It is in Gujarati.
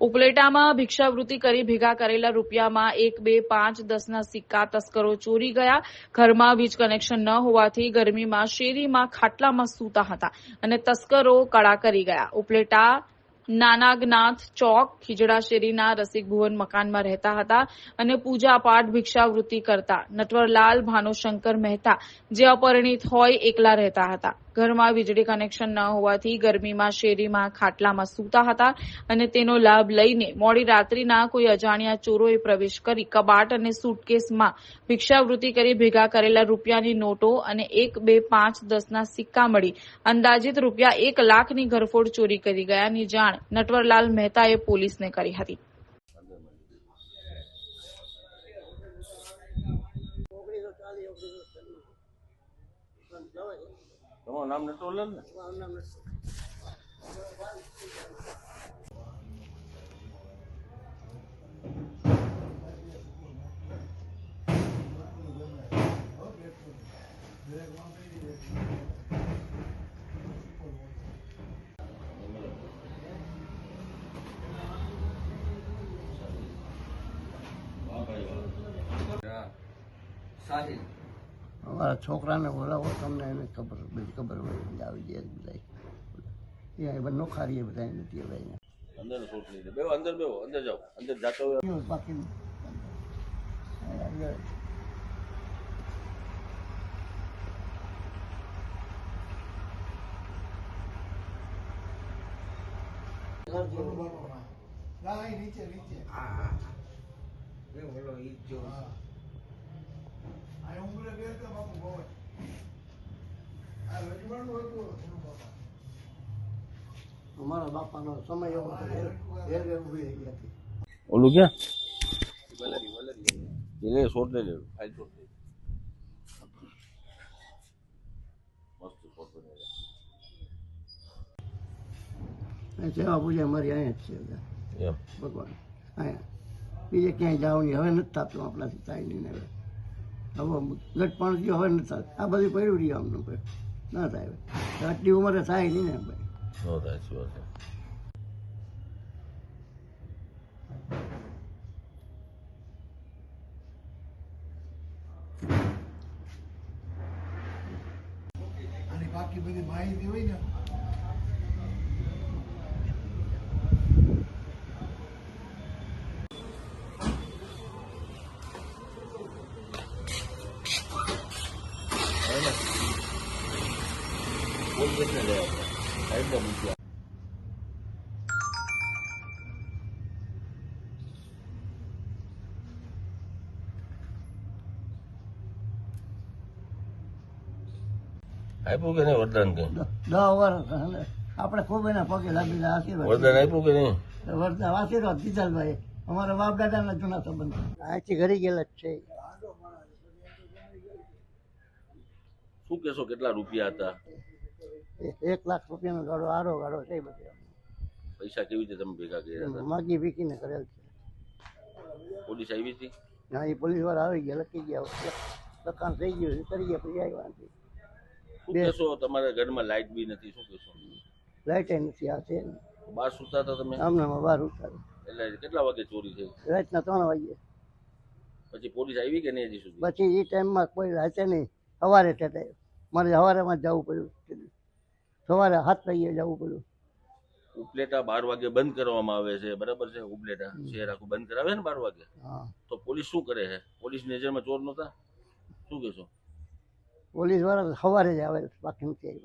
ઉપલેટામાં ભિક્ષાવૃત્તિ કરી ભેગા કરેલા રૂપિયામાં એક, બે, પાંચ, દસના સિક્કા તસ્કરો ચોરી ગયા. ઘરમાં વીજ કનેક્શન ન હોવાથી ગરમીમાં શેરીમાં ખાટલામાં સૂતા હતા અને તસ્કરો કળા કરી ગયા. ઉપલેટા નાનાગનાથ ચોક ખીજડા શેરીના રસિક ભુવન મકાનમાં રહેતા હતા અને પૂજા પાઠ ભિક્ષાવૃત્તિ કરતા. નટવરલાલ ભાનુશંકર મહેતા જે અપરિણિત હોય એકલા રહેતા હતા. ઘરમાં વીજળી કનેક્શન ન હોવાથી ગરમીમાં શેરીમાં ખાટલામાં સૂતા હતા અને તેનો લાભ લઈને મોડી રાત્રિના કોઈ અજાણ્યા ચોરોએ પ્રવેશ કરી કબાટ અને સુટકેસમાં ભિક્ષાવૃત્તિ કરી ભેગા કરેલા રૂપિયાની નોટો અને એક, બે, પાંચ, દસના સિક્કા મળી. અંદાજિત રૂપિયા એક લાખની ઘરફોડ ચોરી કરી ગયાની જાણ નટવરલાલ મહેતાએ પોલીસને કરી હતી. તમારું નામ નટવરલાલ ને? સાહિલ. અમારા છોકરાને બોલાવો તમને એને ખબર બધી ખબર હોય આવી જાય બધા. એ બધા નોખારીએ બધા નથી હવે અંદર શોટ બેવો અંદર બેવો અંદર જાઓ. અંદર જાતો હોય. નીચે બાકી હા એ બોલો ઈ જ જો અમારા બાપાનો સમય એવો હતો ઘેર ઘેર ઊભી રહી ગયા હતી. ઓલું ક્યાં? એ લે શોટ લઈ લે ફાઇલ શોટ લઈ લે. મસ્ત ફોટો ને અને સેવા પૂજા મારી અહીંયા જ છે બધા. એમ. ભગવાન. અહીંયા. બીજે ક્યાંય જાવ નહીં હવે નથી થતું આપણાથી થાય નહીં ને હવે. હવે ગટપણ ગયો હવે નથી થતું. આ બધું પડ્યું રહ્યું આમનું ભાઈ ના થાય હવે. આટલી ઉંમરે થાય નહીં ને ભાઈ. નો થાય શું વાત છે અને બાકી બધી માહિતી હોય ને પોલીસ ને લે સાઈડમાં મૂક્યા આપ્યું કે નહીં વરદાન આપણે ખૂબ એના પગે લાગી આશીર્વાદ. વરદાન આપ્યું કે નહીં? વરદાન આશીર્વાદ દીધાલભાઈ અમારા બાપ દાદાના જૂના સંબંધ. અહીંથી ઘરી ગયેલા જ છે. શું કેશો કેટલા રૂપિયા હતા? એક લાખ રૂપિયાનો ગાળો આરો ગાળો છે બધે. પૈસા કેવી રીતે તમે ભેગા કર્યા હતા? માગી વીકીને કરેલ છે. પોલીસ આવી હતી? ના એ પોલીસવાળા આવી ગયા લખી ગયા. લખાણ થઈ ગયું છે, કરી ગયા પછી આવ્યા નથી. શું બે- તમારા ઘરમાં લાઇટ બી નથી શું કહેશો? લાઇટે નથી આ છે. બહાર સુતા હતા તમે? આમનામાં બહાર ઉતારે એટલે કેટલા વાગે ચોરી થઈ? રાતના ત્રણ વાગે પછી પોલીસ આવી કે નહીં હજી સુધી? પછી એ ટાઈમમાં કોઈ રાતે નહીં સવારે થતા મારે સવારેમાં જવું પડ્યું. સવારે હાથ પૈયે જવું પડ્યું ઉપલેટા બાર વાગે બંધ કરવામાં આવે છે બરાબર છે ઉપલેટા? શહેર આખું બંધ કરાવે ને બાર વાગે? તો પોલીસ શું કરે છે? પોલીસ નજરમાં ચોર નહોતા? શું કહેશો? પોલીસવાળા સવારે જ આવે બાકી નથી